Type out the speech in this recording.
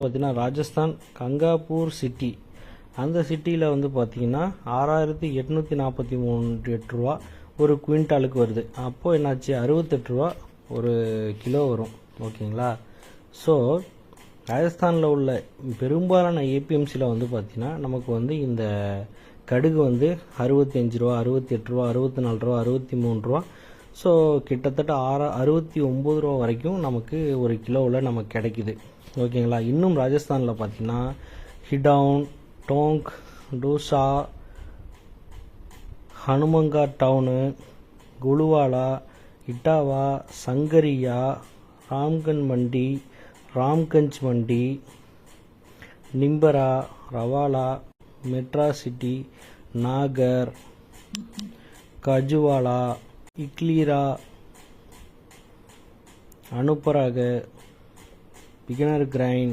பார்த்தீங்கன்னா ராஜஸ்தான் கங்காப்பூர் சிட்டி அந்த சிட்டியில் வந்து பார்த்தீங்கன்னா ஆறாயிரத்தி எட்நூற்றி நாற்பத்தி மூணு எட்டு ரூபா ஒரு குவிண்டாலுக்கு வருது. அப்போது என்னாச்சு? அறுபத்தெட்டு ரூபா ஒரு கிலோ வரும். ஓகேங்களா? ஸோ ராஜஸ்தானில் உள்ள பெரும்பாலான ஏபிஎம்சியில் வந்து பார்த்திங்கன்னா நமக்கு வந்து இந்த கடுகு வந்து அறுபத்தஞ்சு ரூபா அறுபத்தி எட்டு ரூபா அறுபத்தி நாலு ரூபா அறுபத்தி மூணு ரூபா ஸோ கிட்டத்தட்ட ஆற அறுபத்தி ஒம்பது ரூபா வரைக்கும் நமக்கு ஒரு கிலோவில் நமக்கு கிடைக்குது. ஓகேங்களா? இன்னும் ராஜஸ்தானில் பார்த்தீங்கன்னா ஹிடவுன் டோங்க் டூசா ஹனுமங்கா டவுனு குலுவாலா இட்டாவா சங்கரியா ராம்கன் மண்டி ராம்கஞ்ச் மண்டி நிம்பரா ரவாலா மெட்ரா சிட்டி நாகர் கஜுவாலா இக்லீரா அனுப்பராக பிகினர் கிரைன்